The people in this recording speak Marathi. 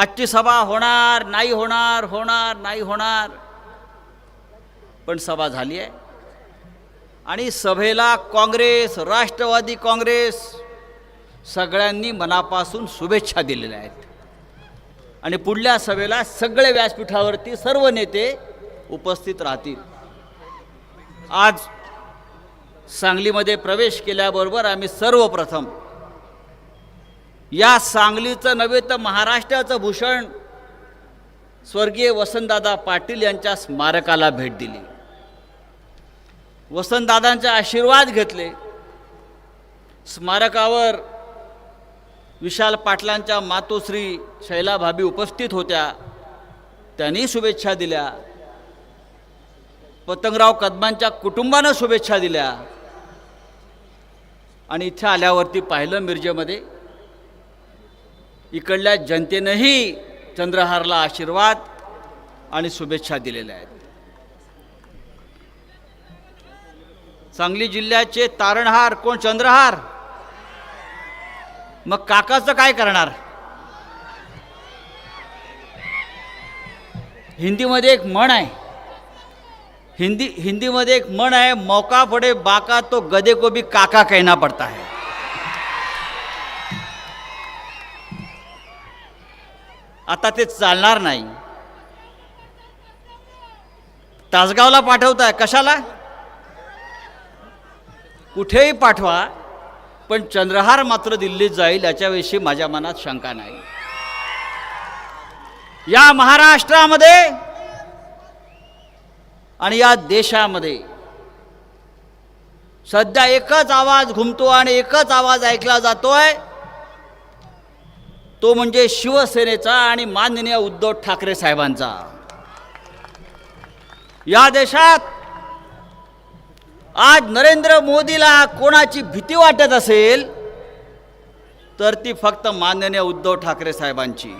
आजची सभा होणार नाही होणार होणार नाही होणार. पण सभा झाली आहे. आणि सभेला काँग्रेस राष्ट्रवादी काँग्रेस सगळ्यांनी मनापासून शुभेच्छा दिलेल्या आहेत. आणि पुढल्या सभेला सगळे व्यासपीठावरती सर्व नेते उपस्थित राहतील. आज सांगलीमध्ये प्रवेश केल्याबरोबर आम्ही सर्वप्रथम या सांगलीचं नव्हे तर महाराष्ट्राचं भूषण स्वर्गीय वसंतदादा पाटील यांच्या स्मारकाला भेट दिली. वसंतदादांचे आशीर्वाद घेतले. स्मारकावर विशाल पाटलांच्या मातोश्री शैला भाभी उपस्थित होत्या. त्यांनी शुभेच्छा दिल्या. पतंगराव कदमांच्या कुटुंबानं शुभेच्छा दिल्या. आणि इथे आल्यावरती पाहिलं मिरजेमध्ये इकडल्या जनतेनंही चंद्रहारला आशीर्वाद आणि शुभेच्छा दिलेल्या आहेत. सांगली जिल्ह्याचे तारणहार कोण? चंद्रहार? मग काकाचं काय करणार? हिंदीमध्ये एक म्हण आहे. हिंदी हिंदीमध्ये एक म्हण आहे मौका पडे बाका तो गदे को भी काका कहना पडता है. आता ते चालणार नाही. तासगावला पाठवताय कशाला? कुठेही पाठवा पण चंद्रहार मात्र दिल्लीत जाईल याच्याविषयी माझ्या मनात शंका नाही. या महाराष्ट्रामध्ये आणि या देशामध्ये सध्या एकच आवाज घुमतो आणि एकच आवाज ऐकला जातोय तो म्हणजे शिवसेनेचा आणि माननीय उद्धव ठाकरे साहेबांचा. या देशात आज नरेंद्र मोदीला कोणाची भीती वाटत असेल तर ती फक्त माननीय उद्धव ठाकरे साहेबांची.